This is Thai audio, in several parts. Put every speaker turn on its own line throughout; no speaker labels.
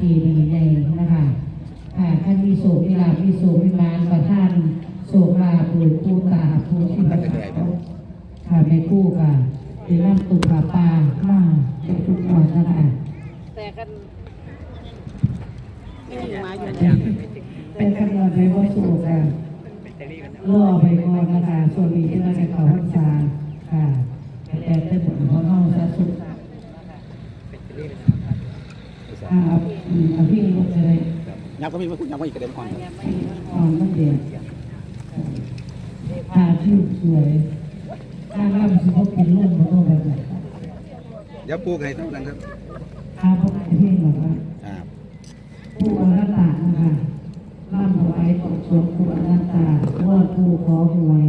จีนใหญ่นะคะค่ะท่านมีโศกมีลาภมีโศกมีมานประท่านโศกลาภปู่คู่ตาผู้ที่ประทับค่ะแม่คู่ค่ะเป็นน้ำตุกผาปลามาทุกวันนะคะ
แต่กันไม่ถึงมาอยู่
เป็นคำนวณไปว่าสูกค่ะรอไปก่อนนะคะส่วนนี้ที่เราจะเข้าพรรษาค่ะแต่ได้ผลของห้องสะสุดอ่า อืมอะพี่ลูกจะได้
ยับก็มีมาพูดยับก็อีกกระเด็นก่อนครับ
อ่อนมันเดียวทาที่สวยถ้าร่ำสุภาพเป็นร่มมันต้องแบบไหน
ยับปูไก่เท่านั้นครับ
ทาพระพี่บอกว่า
อ่า
ผู้อนัตตานะคะร่ำเอาไว้ตกชมผู้อนัตตาว่าผู้ขอหวย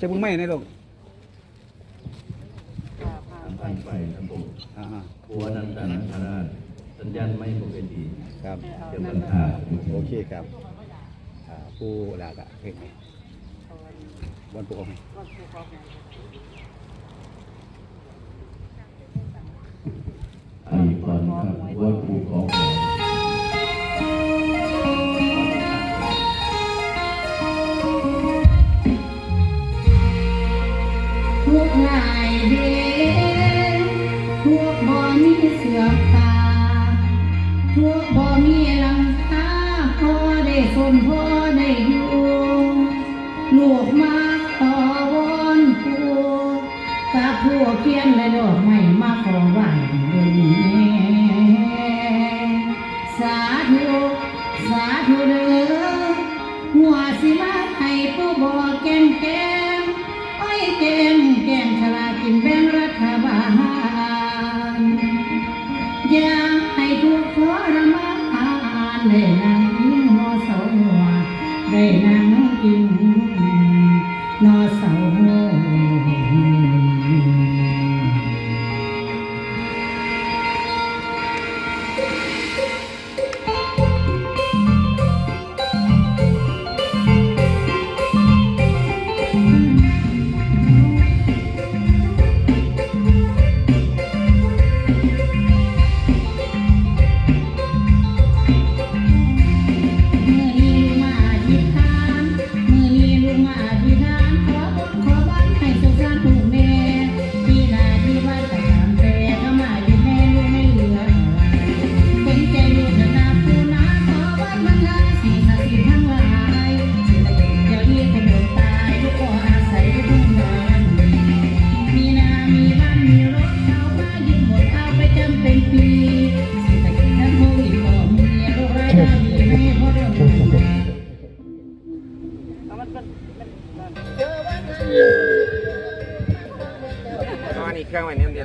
ใช่บุ้งไม้ในโลกทาง
ท่านไปนรับ
ผมอ่าฮะผัวนันตานังคา
ราชสัญญาณไม่ปกติ
ครับ
เดี๋นหา
โอเคครับผู้หลากอะเพลงนี้บอลปูกเอ
ไอ้ปอนครับวั
นปูเข นพ่อในอยู่ลูกมาต่อวอนปูกับผู้เพียนและดอกไม้มาขอไหวเดิสาธุสาธุเด้อหัวสิมาให้ผู้บ่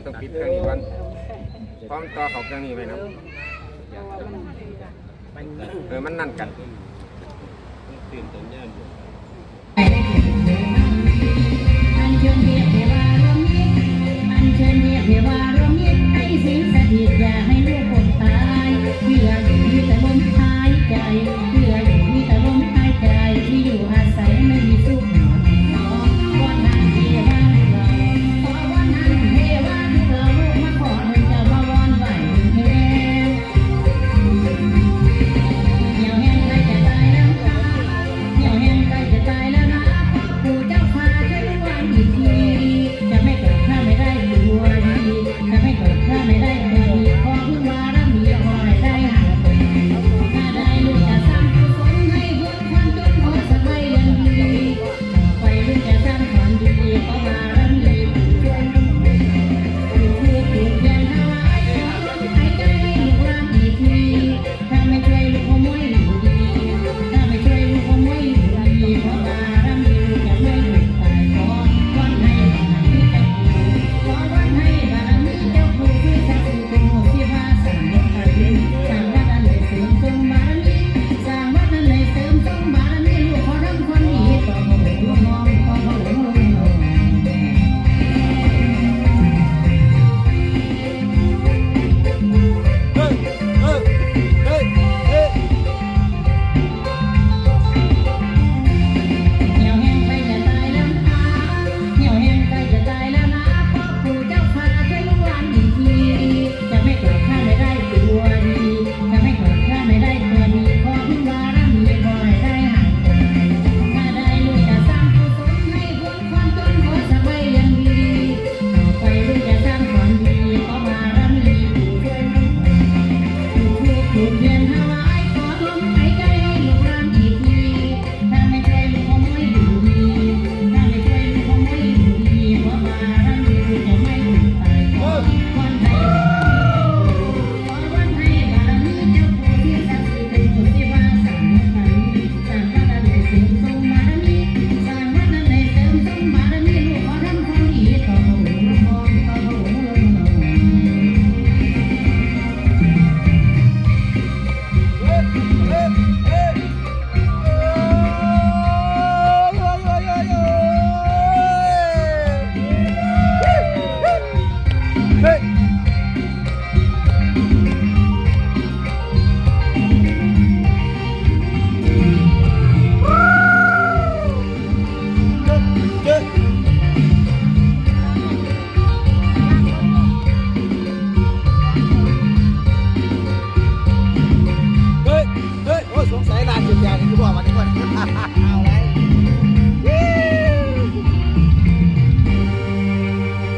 ต้องปิดเค
รื่องนี้ก่อนพร้อมต่อเขาเครื่องนี้ไหมว้นะเออมันนั่นกัน
ตื่นตรงนี่ย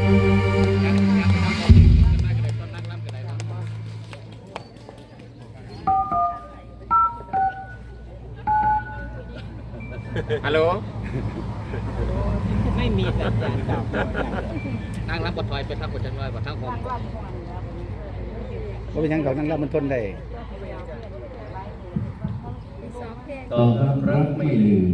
ฮัลโหล ไม่มีการดาวนั่งรั
บบทถอยไปทักกดจันไว้บททั้งผมพ
ราเป็นยังเขานั่งรับมันทนได้
ต่อคำรักไม่ลืม